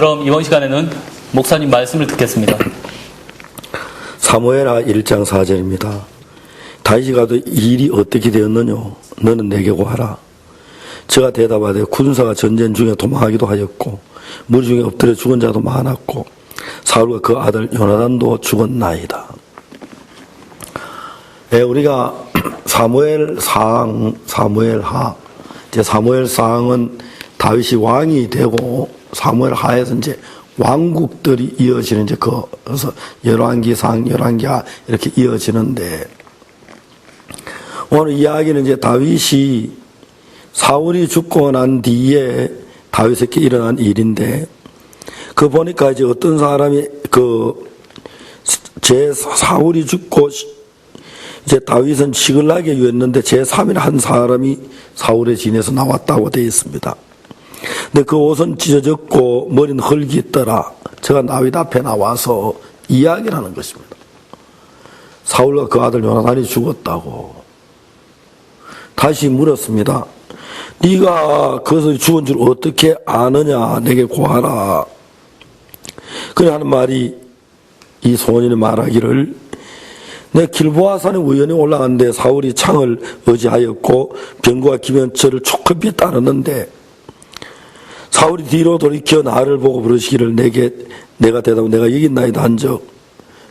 그럼 이번 시간에는 목사님 말씀을 듣겠습니다. 사무엘하 1장 4절입니다. 다윗이 가도 이 일이 어떻게 되었느냐? 너는 내게 고하라. 저가 대답하되 군사가 전쟁 중에 도망하기도 하였고 무리 중에 엎드려 죽은 자도 많았고 사울과 그 아들 요나단도 죽었나이다. 예, 우리가 사무엘 상, 사무엘 하, 이제 사무엘 상은 다윗이 왕이 되고 사무엘 하에서 이제 왕국들이 이어지는 이제 그, 그래서 열왕기상, 열왕기하 이렇게 이어지는데 오늘 이야기는 이제 다윗이 사울이 죽고 난 뒤에 다윗에게 일어난 일인데 그 보니까 이제 어떤 사람이 그 제 사울이 죽고 이제 다윗은 시글락에 유했는데 제 3일 한 사람이 사울의 진에서 나왔다고 되어 있습니다. 근데 그 옷은 찢어졌고 머리는 흙이 있더라. 제가 나윗 앞에 나와서 이야기를 하는 것입니다. 사울과 그 아들 요나단이 죽었다고. 다시 물었습니다. 네가 그것을 죽은 줄 어떻게 아느냐 내게 고하라. 그래 하는 말이 이 소년이 말하기를 내 길보아산에 우연히 올라갔는데 사울이 창을 의지하였고 병과 기면처를 촉급히 따르는데 사울이 뒤로 돌이켜 나를 보고 부르시기를 내게 내가 대답 내가 여기 있나이다 한적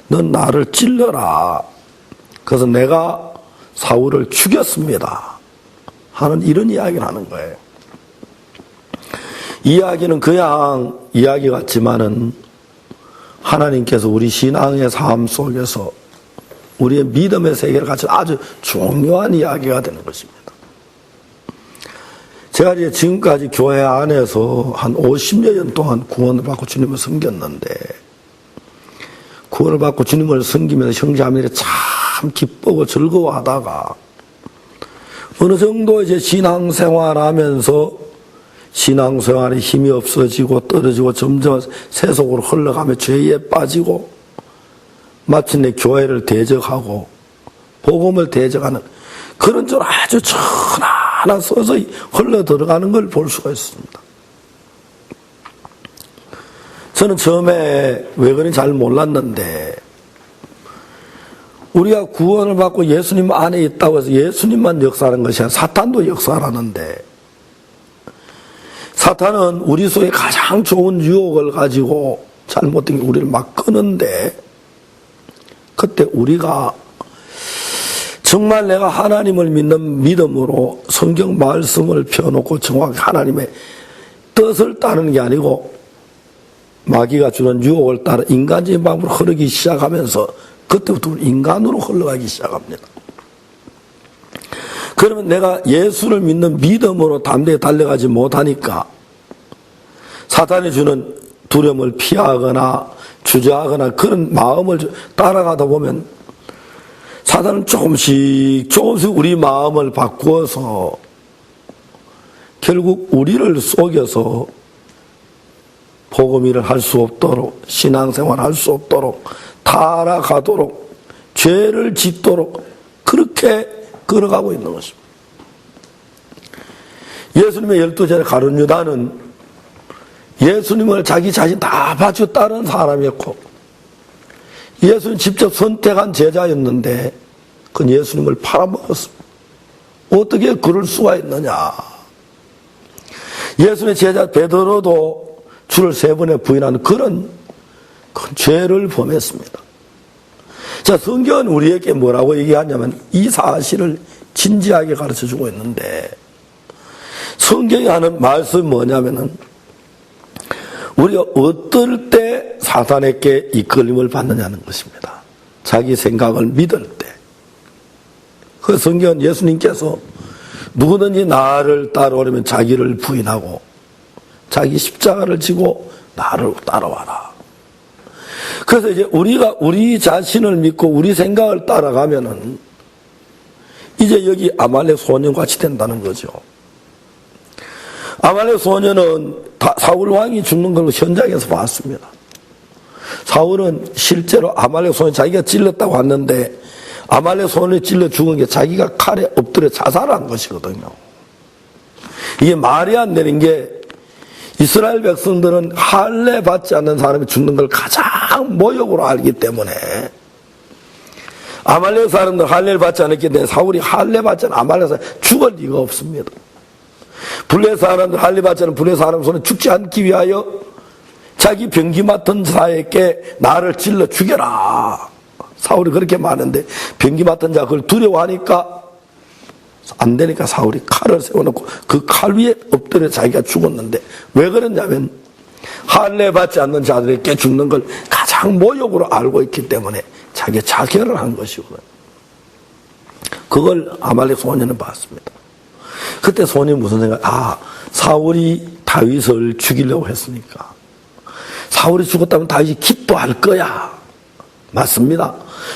넌 나를 찔러라. 그래서 내가 사울을 죽였습니다. 하는 이런 이야기를 하는 거예요. 이야기는 그냥 이야기 같지만은 하나님께서 우리 신앙의 삶 속에서 우리의 믿음의 세계를 갖춘 아주 중요한 이야기가 되는 것입니다. 제가 지금까지 교회 안에서 한 50여 년 동안 구원을 받고 주님을 섬겼는데, 구원을 받고 주님을 섬기면서 형제자매들이 참 기쁘고 즐거워하다가, 어느 정도 이제 신앙생활 하면서 신앙생활에 힘이 없어지고 떨어지고 점점 세속으로 흘러가며 죄에 빠지고, 마침내 교회를 대적하고 복음을 대적하는 그런 줄 아주 천하 나 서서히 흘러 들어가는 걸 볼 수가 있습니다. 저는 처음에 왜 그런지 잘 몰랐는데 우리가 구원을 받고 예수님 안에 있다고 해서 예수님만 역사하는 것이 아니라 사탄도 역사하는데 사탄은 우리 속에 가장 좋은 유혹을 가지고 잘못된 게 우리를 막 끄는데 그때 우리가 정말 내가 하나님을 믿는 믿음으로 성경 말씀을 펴놓고 정확히 하나님의 뜻을 따르는 게 아니고 마귀가 주는 유혹을 따라 인간적인 방법으로 흐르기 시작하면서 그때부터 인간으로 흘러가기 시작합니다. 그러면 내가 예수를 믿는 믿음으로 담대히 달려가지 못하니까 사탄이 주는 두려움을 피하거나 주저하거나 그런 마음을 따라가다 보면 사단은 조금씩 조금씩 우리 마음을 바꾸어서 결국 우리를 속여서 복음 일을 할 수 없도록 신앙생활 할 수 없도록 타락하도록 죄를 짓도록 그렇게 걸어가고 있는 것입니다. 예수님의 열두 제자 가룟 유다는 예수님을 자기 자신 다 바쳐 따른 사람이었고 예수님 직접 선택한 제자였는데 그건 예수님을 팔아먹었습니다. 어떻게 그럴 수가 있느냐. 예수님의 제자 베드로도 주를 세 번에 부인하는 그런 큰 죄를 범했습니다. 자, 성경은 우리에게 뭐라고 얘기하냐면 이 사실을 진지하게 가르쳐 주고 있는데 성경이 하는 말씀이 뭐냐면은 우리가 어떨 때 사탄에게 이끌림을 받느냐는 것입니다. 자기 생각을 믿을 때. 그 성경 예수님께서 누구든지 나를 따라오려면 자기를 부인하고 자기 십자가를 지고 나를 따라와라. 그래서 이제 우리가 우리 자신을 믿고 우리 생각을 따라가면은 이제 여기 아말렉 소년 같이 된다는 거죠. 아말렉 소년은 사울 왕이 죽는 걸 현장에서 봤습니다. 사울은 실제로 아말렉 소년 자기가 찔렀다고 했는데 아말렉 소년이 찔러 죽은 게 자기가 칼에 엎드려 자살한 것이거든요. 이게 말이 안 되는 게 이스라엘 백성들은 할례 받지 않는 사람이 죽는 걸 가장 모욕으로 알기 때문에 아말렉 사람들 할례를 받지 않았기 때문에 사울이 할례 받지 않은 아말렉 사람 죽을 리가 없습니다. 블레 사람들 할례 받지 않은 블레 사람 손에 죽지 않기 위하여 자기 병기 맡은 자에게 나를 찔러 죽여라. 사울이 그렇게 많은데 병기 맡은 자 그걸 두려워하니까 안 되니까 사울이 칼을 세워놓고 그 칼 위에 엎드려 자기가 죽었는데 왜 그러냐면 할례 받지 않는 자들에게 죽는 걸 가장 모욕으로 알고 있기 때문에 자기 자결을 한 것이거든. 그걸 아말렉 소년은 봤습니다. 그때 소년이 무슨 생각? 아 사울이 다윗을 죽이려고 했으니까 사울이 죽었다면 다윗이 기뻐할 거야. 맞습니다.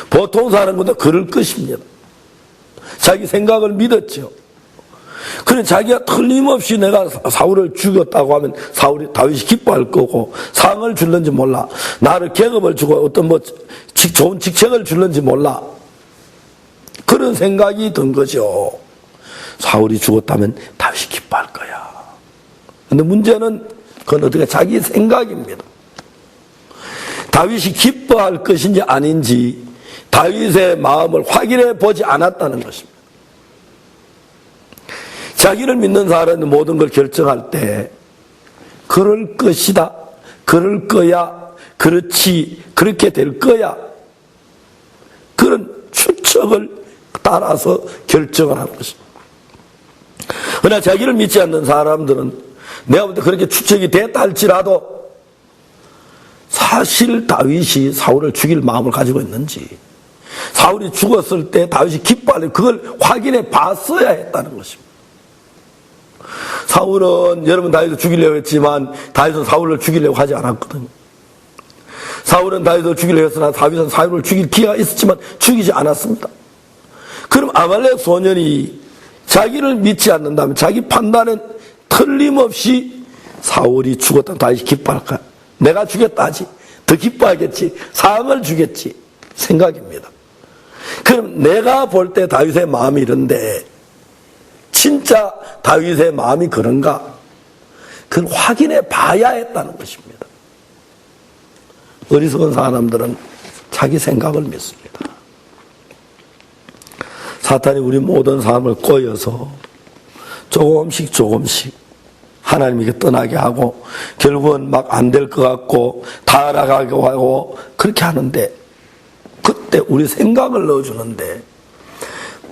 보통 사람보다 그럴 것입니다. 자기 생각을 믿었죠. 그래 자기가 틀림없이 내가 사울을 죽였다고 하면 사울이 다윗이 기뻐할 거고 상을 줄는지 몰라 나를 계급을 주고 어떤 뭐 직- 좋은 직책을 줄는지 몰라 그런 생각이 든 거죠. 사울이 죽었다면 다윗이 기뻐할 거야. 근데 문제는 그건 어떻게 자기 생각입니다. 다윗이 기뻐할 것인지 아닌지 다윗의 마음을 확인해 보지 않았다는 것입니다. 자기를 믿는 사람은 모든 걸 결정할 때 그럴 것이다, 그럴 거야, 그렇지, 그렇게 될 거야. 그런 추측을 따라서 결정을 하는 것입니다. 그러나 자기를 믿지 않는 사람들은 내가 볼 때 그렇게 추측이 됐다 할지라도 사실 다윗이 사울을 죽일 마음을 가지고 있는지 사울이 죽었을 때 다윗이 기뻐하는 그걸 확인해 봤어야 했다는 것입니다. 사울은 여러분 다윗을 죽이려고 했지만 다윗은 사울을 죽이려고 하지 않았거든요. 사울은 다윗을 죽이려고 했으나 다윗은 사울을 죽일 기회가 있었지만 죽이지 않았습니다. 그럼 아말렉 소년이 자기를 믿지 않는다면 자기 판단은 틀림없이 사울이 죽었다 다윗이 기뻐할까? 내가 죽였다 하지. 더 기뻐하겠지. 상을 주겠지. 생각입니다. 그럼 내가 볼 때 다윗의 마음이 이런데 진짜 다윗의 마음이 그런가? 그걸 확인해 봐야 했다는 것입니다. 어리석은 사람들은 자기 생각을 믿습니다. 사탄이 우리 모든 삶을 꼬여서 조금씩 조금씩 하나님에게 떠나게 하고 결국은 막 안 될 것 같고 타락하고 하고 그렇게 하는데 그때 우리 생각을 넣어주는데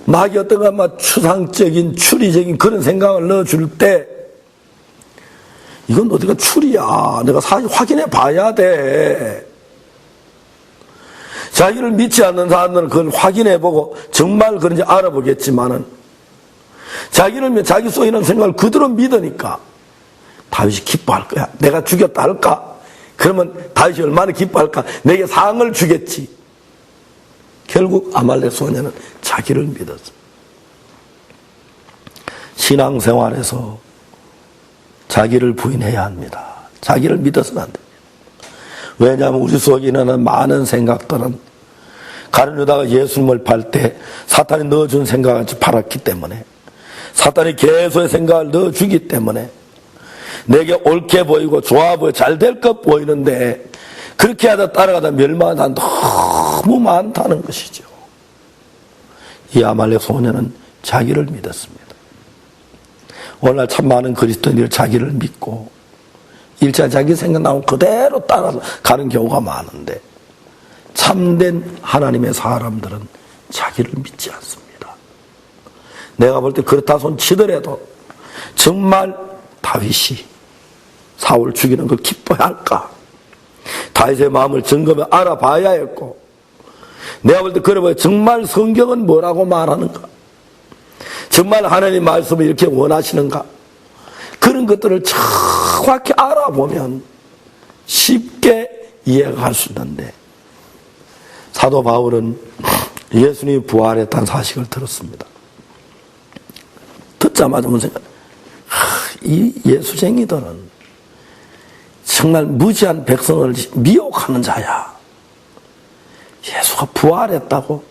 막 어떤가 막 추상적인 추리적인 그런 생각을 넣어줄 때 이건 어디가 추리야? 내가 사실 확인해 봐야 돼. 자기를 믿지 않는 사람들은 그걸 확인해 보고 정말 그런지 알아보겠지만은 자기를 믿- 자기 속에 있는 생각을 그대로 믿으니까 다윗이 기뻐할 거야. 내가 죽였다 할까? 그러면 다윗이 얼마나 기뻐할까? 내게 상을 주겠지. 결국 아말렉 소녀는 자기를 믿었어. 신앙생활에서 자기를 부인해야 합니다. 자기를 믿어서는 안 됩니다. 왜냐하면 우리 속에 있는 많은 생각들은 가룟 유다가 예수님을 팔 때 사탄이 넣어준 생각을 팔았기 때문에 사탄이 계속의 생각을 넣어주기 때문에 내게 옳게 보이고 좋아 보여 잘 될 것 보이는데 그렇게 하다 따라가다 멸망한 너무 많다는 것이죠. 이 아말렉 소녀는 자기를 믿었습니다. 오늘날 참 많은 그리스도인들이 자기를 믿고 일자 자기 생각나면 그대로 따라가는 경우가 많은데 참된 하나님의 사람들은 자기를 믿지 않습니다. 내가 볼 때 그렇다 손 치더라도 정말 다윗이 사울을 죽이는 걸 기뻐야 할까? 다윗의 마음을 점검해 알아봐야 했고 내가 볼때 보여 정말 성경은 뭐라고 말하는가? 정말 하나님 말씀을 이렇게 원하시는가? 그런 것들을 정확히 알아보면 쉽게 이해가 갈수 있는데 사도 바울은 예수님이 부활했다는 사실을 들었습니다. 듣자마자 무슨 생각? 하, 이 예수쟁이들은 정말 무지한 백성을 미혹하는 자야. 예수가 부활했다고?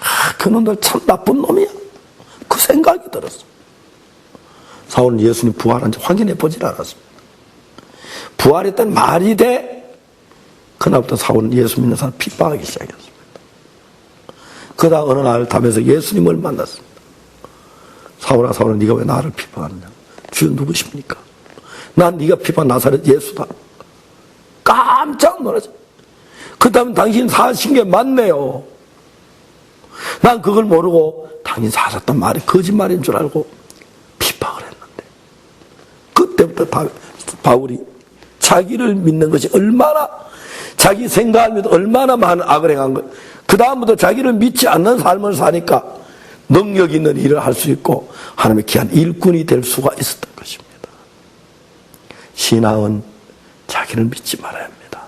아, 그놈들 참 나쁜 놈이야. 그 생각이 들었어. 사울은 예수님 부활한지 확인해 보질 않았습니다. 부활했던 말이 돼 그날부터 사울은 예수 믿는 사람 핍박하기 시작했습니다. 그러다 어느 날 담에서 예수님을 만났습니다. 사울아 사울아 네가 왜 나를 핍박하느냐? 주여 누구십니까? 난 네가 핍박 나사렛 예수다. 깜짝 놀라죠. 그 다음에 당신 사신 게 맞네요. 난 그걸 모르고 당신 사셨던 말이 거짓말인 줄 알고 핍박을 했는데 그때부터 바, 바울이 자기를 믿는 것이 얼마나 자기 생각을 믿어 얼마나 많은 악을 행한 것. 그 다음부터 자기를 믿지 않는 삶을 사니까 능력 있는 일을 할 수 있고 하나님의 귀한 일꾼이 될 수가 있었던 것입니다. 신앙은 자기를 믿지 말아야 합니다.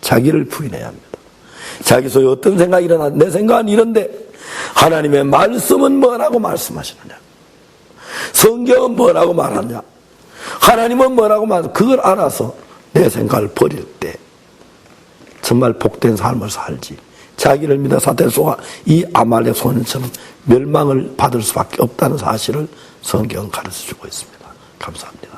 자기를 부인해야 합니다. 자기 속에 어떤 생각이 일어나 내 생각은 이런데 하나님의 말씀은 뭐라고 말씀하시느냐? 성경은 뭐라고 말하냐? 하나님은 뭐라고 말 그걸 알아서 내 생각을 버릴 때 정말 복된 삶을 살지. 자기를 믿어 사태 속아 이 아말렉 소년처럼 멸망을 받을 수밖에 없다는 사실을 성경은 가르쳐 주고 있습니다. 감사합니다.